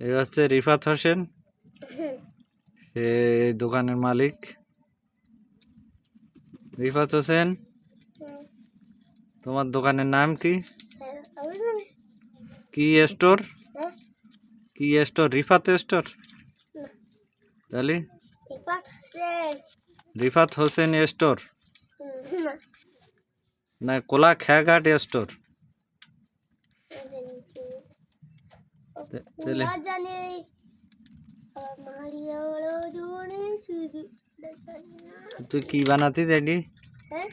এই হচ্ছে রিফাত হোসেন। সে দোকানের মালিক। রিফাত হোসেন, তোমার দোকানের নাম কি? কি স্টোর? কি স্টোর? রিফাত স্টোর? তাহলে? রিফাত হোসেন স্টোর? না কোলা খেয়াঘাট স্টোর। তে- তাহলে না জানি মারিয়া বড় জোরে শুধু তুই কি বানাতিস এটি হ্যাঁ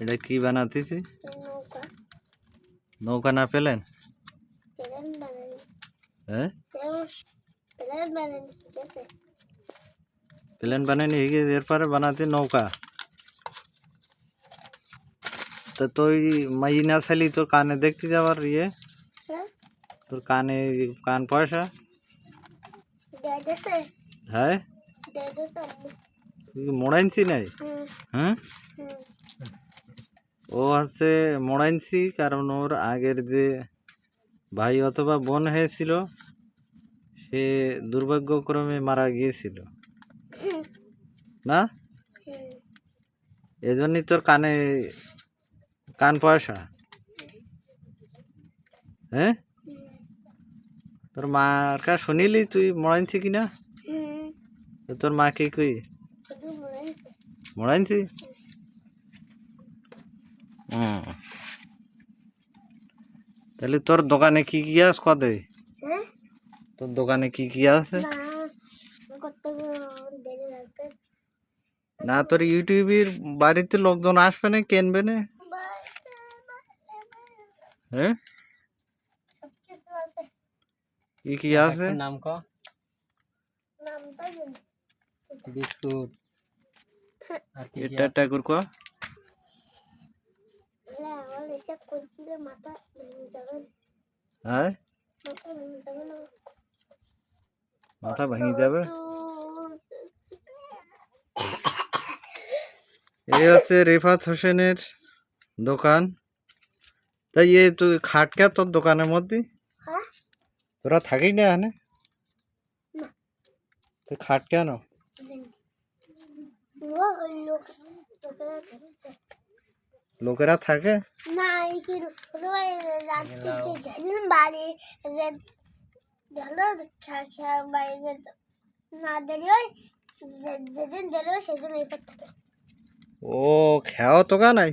এটা কি বানাতিস নৌকা নৌকা না পেলেন প্লেন বানানি হ্যাঁ যেমন প্লেন বানানি ঠিক আছে প্লেন বানানি হিগে এরপরে বানাতি নৌকা তো তুই মাই না ছালি তোর তোর কানে কান পয়সা? হ্যাঁ? দেদেছে মোড়াইনছি নাই হ্যাঁ ও হচ্ছে মোড়াইনছি কারণ ওর আগের যে ভাই অথবা বোন হয়েছিল সে দুর্ভাগ্যক্রমে মারা গিয়েছিল। না? এজন্যই তোর কানে কান পয়সা। হ্যাঁ? তোর মার কা শুনিলি তুই মরাইনছি কিনা হুম। তো তোর মাকে কই? শুধু মনে আছে মরাইনছি হুম তাহলে তোর দোকানে কি কি আছে কদে? হ্যাঁ? তোর দোকানে কি কি আছে? না তোর ইউটিউবের বাড়িতে লোকজন আসবে না কেনবে না। হ্যাঁ? কি কি আছে? নাম ক। নামটা জানি। বিস্কুট। আর কি কি এটা ঠাকুর কো? মাথা ভেঙে যাবে। হ্যাঁ? এই হচ্ছে রিফাত হোসেনের দোকান। তাই এ তুই খাটকা তোর দোকানের মধ্যে? হ্যাঁ? তোরা থাকিস না এখানে? তুই খাট কেন? লোকেরা থাকে? না বাড়ি ও খেয়াও তো নাই?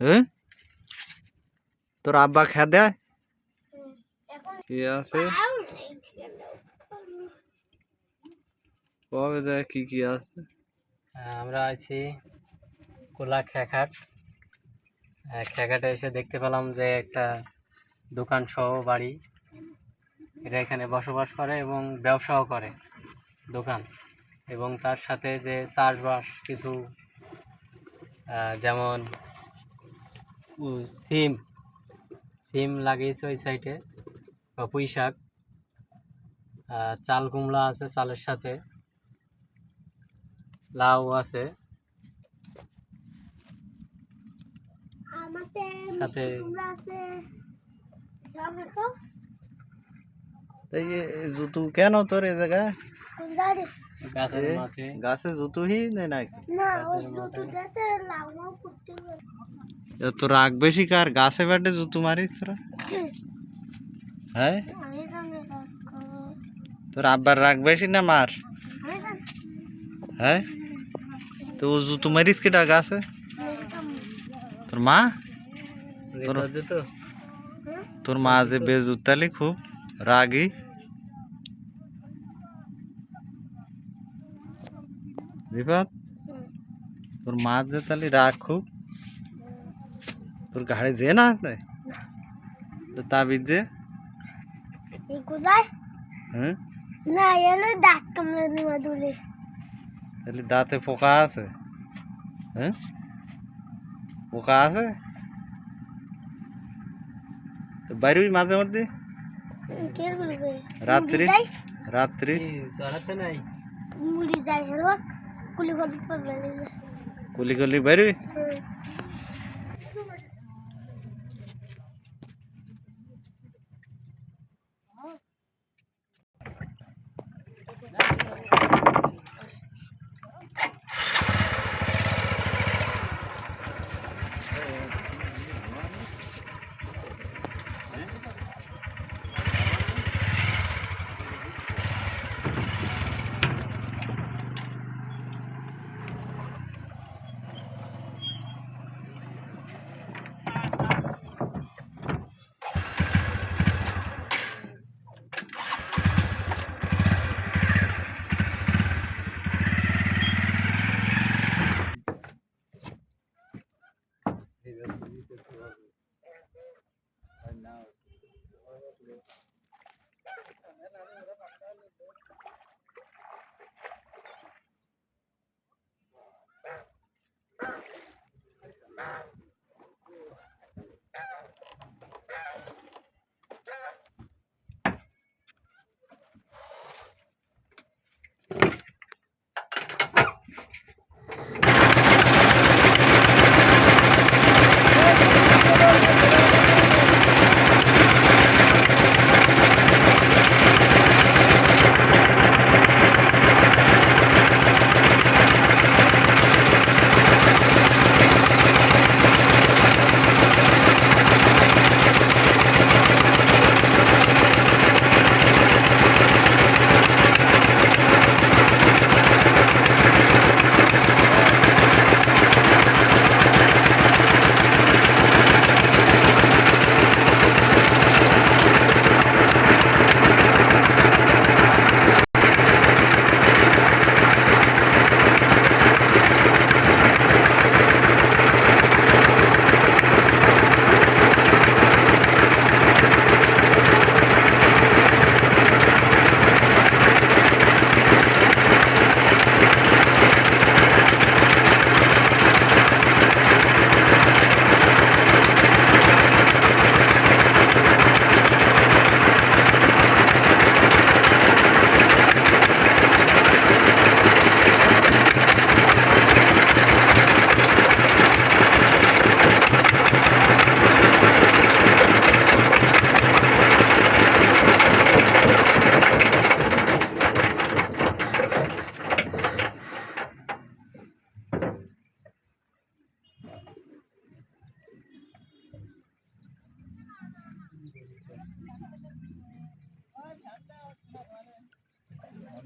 হ্যাঁ তোর আব্বা খেয়া দেয়? কি আছে। কবে যায় কি কি আছে হ্যাঁ, আমরা আছি কোলা খেঘাট হ্যাঁ, এসে দেখতে পেলাম যে একটা দোকান সহ বাড়ি। এরা এখানে বসবাস করে এবং ব্যবসাও করে দোকান। এবং তার সাথে যে চাষবাস কিছু যেমন সিম। সিম লাগিয়েছে ওই সাইডে বা পুঁই শাক চাল কুমড়া আছে চালের সাথে লাউ আছে। সাথে তাই জুতু কেন তোর এ জায়গায় গাছে জুতু হি নেই নাকি? তোর রাগ বেশি কার? গাছে বেটে জুতু মারিস তোরা? হ্যাঁ? আমি জানি রাখো তোর আব্বার রাগ বেশি না মার? আমি জানি হ্যাঁ? তো ও জুতু মারিস কেটা গাছে তোর মা? তোর- জুতো হ্যাঁ তোর মা যে বেজুতালি খুব রাগী। রিপাত তোর মা যে তালি রাগ খুব। তোর ঘাড়ে যে না আছে? তো তাবিজ যে? এগুলাই হ্যাঁ না এলো দাঁত কামড়ে নেওয়া দূরে তাহলে দাঁতে পোকা আছে হ্যাঁ পোকা আছে তো বাইরবি মাঝে মধ্যে রাত্রি রাত্রি কুলি গলি বাইরবি now.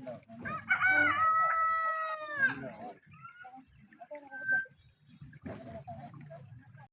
ഉണ്ടാവും